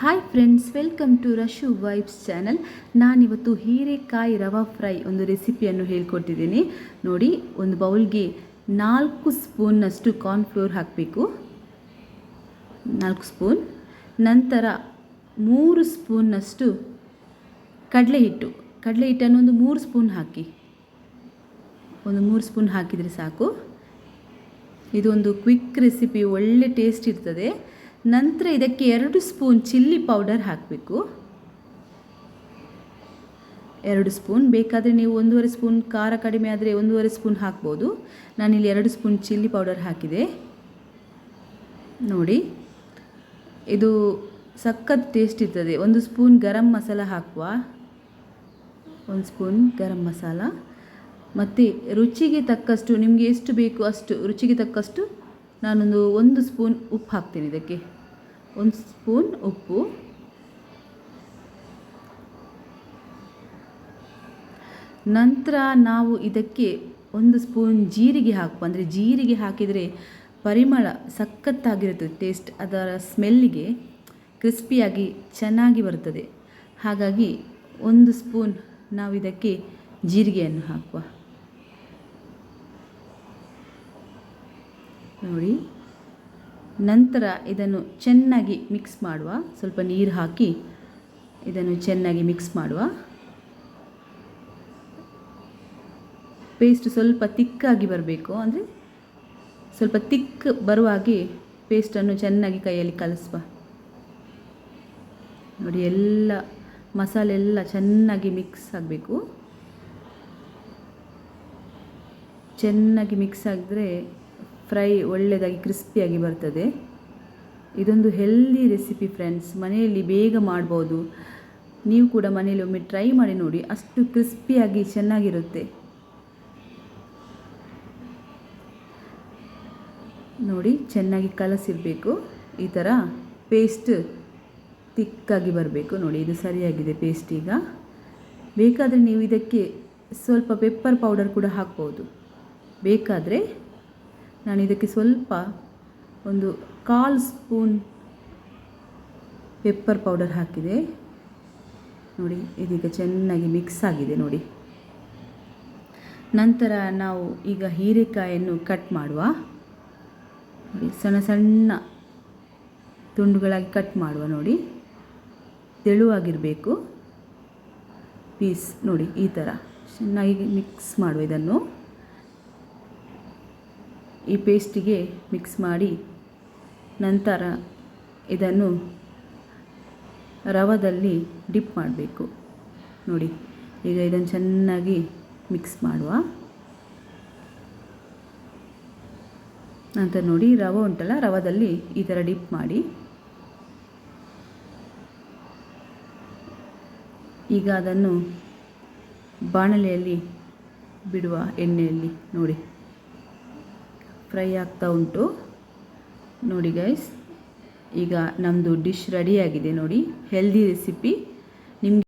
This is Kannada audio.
Hi friends welcome to Rashu vibes channel ನಾನಿವತ್ತು ಹೀರೆಕಾಯಿ ರವಾ ಫ್ರೈ ಒಂದು ರೆಸಿಪಿಯನ್ನು ಹೇಳ್ಕೊಟ್ಟಿದ್ದೀನಿ. ನೋಡಿ, ಒಂದು ಬೌಲ್ಗೆ ನಾಲ್ಕು ಸ್ಪೂನ್ನಷ್ಟು ಕಾರ್ನ್ಫ್ಲೋರ್ ಹಾಕಬೇಕು. ನಾಲ್ಕು ಸ್ಪೂನ್. ನಂತರ ಮೂರು ಸ್ಪೂನ್ನಷ್ಟು ಕಡಲೆ ಹಿಟ್ಟು. ಕಡಲೆ ಹಿಟ್ಟನ್ನು ಒಂದು ಮೂರು ಸ್ಪೂನ್ ಹಾಕಿ. ಒಂದು ಮೂರು ಸ್ಪೂನ್ ಹಾಕಿದರೆ ಸಾಕು. ಇದೊಂದು ಕ್ವಿಕ್ ರೆಸಿಪಿ ಒಳ್ಳೆ ಟೇಸ್ಟ್ ಇರ್ತದೆ. ನಂತರ ಇದಕ್ಕೆ ಎರಡು ಸ್ಪೂನ್ ಚಿಲ್ಲಿ ಪೌಡರ್ ಹಾಕಬೇಕು. ಎರಡು ಸ್ಪೂನ್ ಬೇಕಾದರೆ ನೀವು ಒಂದೂವರೆ ಸ್ಪೂನ್ ಖಾರ ಕಡಿಮೆ ಆದರೆ ಒಂದೂವರೆ ಸ್ಪೂನ್ ಹಾಕ್ಬೋದು. ನಾನಿಲ್ಲಿ ಎರಡು ಸ್ಪೂನ್ ಚಿಲ್ಲಿ ಪೌಡರ್ ಹಾಕಿದೆ. ನೋಡಿ, ಇದು ಸಖತ್ ಟೇಸ್ಟ್ ಇರ್ತದೆ. ಒಂದು ಸ್ಪೂನ್ ಗರಂ ಮಸಾಲ ಹಾಕುವ. ಒಂದು ಸ್ಪೂನ್ ಗರಂ ಮಸಾಲ. ಮತ್ತು ರುಚಿಗೆ ತಕ್ಕಷ್ಟು, ನಿಮಗೆ ಎಷ್ಟು ಬೇಕು ಅಷ್ಟು, ರುಚಿಗೆ ತಕ್ಕಷ್ಟು ನಾನೊಂದು ಒಂದು ಸ್ಪೂನ್ ಉಪ್ಪು ಹಾಕ್ತೀನಿ ಇದಕ್ಕೆ. ಒಂದು ಸ್ಪೂನ್ ಉಪ್ಪು. ನಂತರ ನಾವು ಇದಕ್ಕೆ ಒಂದು ಸ್ಪೂನ್ ಜೀರಿಗೆ ಹಾಕುವ, ಅಂದರೆ ಜೀರಿಗೆ ಹಾಕಿದರೆ ಪರಿಮಳ ಸಖತ್ತಾಗಿರುತ್ತದೆ ಟೇಸ್ಟ್ ಅದರ ಸ್ಮೆಲ್ಲಿಗೆ ಕ್ರಿಸ್ಪಿಯಾಗಿ ಚೆನ್ನಾಗಿ ಬರ್ತದೆ. ಹಾಗಾಗಿ ಒಂದು ಸ್ಪೂನ್ ನಾವು ಇದಕ್ಕೆ ಜೀರಿಗೆಯನ್ನು ಹಾಕುವ. ನೋಡಿ. ನಂತರ ಇದನ್ನು ಚೆನ್ನಾಗಿ ಮಿಕ್ಸ್ ಮಾಡುವ. ಸ್ವಲ್ಪ ನೀರು ಹಾಕಿ ಇದನ್ನು ಚೆನ್ನಾಗಿ ಮಿಕ್ಸ್ ಮಾಡುವ. ಪೇಸ್ಟ್ ಸ್ವಲ್ಪ ತಿಕ್ಕಾಗಿ ಬರಬೇಕು. ಅಂದರೆ ಸ್ವಲ್ಪ ತಿಕ್ ಬರುವಾಗೆ ಪೇಸ್ಟನ್ನು ಚೆನ್ನಾಗಿ ಕೈಯಲ್ಲಿ ಕಲಿಸುವ. ನೋಡಿ, ಎಲ್ಲ ಮಸಾಲೆ ಎಲ್ಲ ಚೆನ್ನಾಗಿ ಮಿಕ್ಸ್ ಆಗಬೇಕು. ಚೆನ್ನಾಗಿ ಮಿಕ್ಸ್ ಆಗಿದ್ರೆ ಫ್ರೈ ಒಳ್ಳೆಯದಾಗಿ ಕ್ರಿಸ್ಪಿಯಾಗಿ ಬರ್ತದೆ. ಇದೊಂದು ಹೆಲ್ದಿ ರೆಸಿಪಿ ಫ್ರೆಂಡ್ಸ್ ಮನೆಯಲ್ಲಿ ಬೇಗ ಮಾಡ್ಬೋದು. ನೀವು ಕೂಡ ಮನೆಯಲ್ಲಿ ಒಮ್ಮೆ ಟ್ರೈ ಮಾಡಿ ನೋಡಿ. ಅಷ್ಟು ಕ್ರಿಸ್ಪಿಯಾಗಿ ಚೆನ್ನಾಗಿರುತ್ತೆ. ನೋಡಿ, ಚೆನ್ನಾಗಿ ಕಲಸಿರಬೇಕು. ಈ ಥರ ಪೇಸ್ಟ್ ತಿಕ್ಕಾಗಿ ಬರಬೇಕು. ನೋಡಿ, ಇದು ಸರಿಯಾಗಿದೆ ಪೇಸ್ಟ್ ಈಗ. ಬೇಕಾದರೆ ನೀವು ಇದಕ್ಕೆ ಸ್ವಲ್ಪ ಪೆಪ್ಪರ್ ಪೌಡರ್ ಕೂಡ ಹಾಕ್ಬೋದು. ಬೇಕಾದರೆ ನಾನು ಇದಕ್ಕೆ ಸ್ವಲ್ಪ ಒಂದು ಕಾಲು ಸ್ಪೂನ್ ಪೆಪ್ಪರ್ ಪೌಡರ್ ಹಾಕಿದೆ. ನೋಡಿ, ಇದೀಗ ಚೆನ್ನಾಗಿ ಮಿಕ್ಸ್ ಆಗಿದೆ ನೋಡಿ. ನಂತರ ನಾವು ಈಗ ಹೀರೆಕಾಯನ್ನು ಕಟ್ ಮಾಡುವ. ನೋಡಿ, ಸಣ್ಣ ಸಣ್ಣ ತುಂಡುಗಳಾಗಿ ಕಟ್ ಮಾಡುವ ನೋಡಿ. ತೆಳುವಾಗಿರಬೇಕು. ಪೀಸ್ ನೋಡಿ, ಈ ಥರ ಚೆನ್ನಾಗಿ ಮಿಕ್ಸ್ ಮಾಡುವ ಇದನ್ನು. ಈ ಪೇಸ್ಟಿಗೆ ಮಿಕ್ಸ್ ಮಾಡಿ ನಂತರ ಇದನ್ನು ರವದಲ್ಲಿ ಡಿಪ್ ಮಾಡಬೇಕು. ನೋಡಿ, ಈಗ ಇದನ್ನು ಚೆನ್ನಾಗಿ ಮಿಕ್ಸ್ ಮಾಡುವ. ನಂತರ ನೋಡಿ, ರವೆ ಉಂಟಲ್ಲ, ರವದಲ್ಲಿ ಈ ಥರ ಡಿಪ್ ಮಾಡಿ. ಈಗ ಅದನ್ನು ಬಾಣಲೆಯಲ್ಲಿ ಬಿಡುವ ಎಣ್ಣೆಯಲ್ಲಿ ನೋಡಿ. ಫ್ರೈ ಆಗ್ತಾ ಉಂಟು. ನೋಡಿ ಗೈಸ್ ಈಗ ನಮ್ಮದು ಡಿಶ್ ರೆಡಿಯಾಗಿದೆ ನೋಡಿ. ಹೆಲ್ದಿ ರೆಸಿಪಿ ನಿಮಗೆ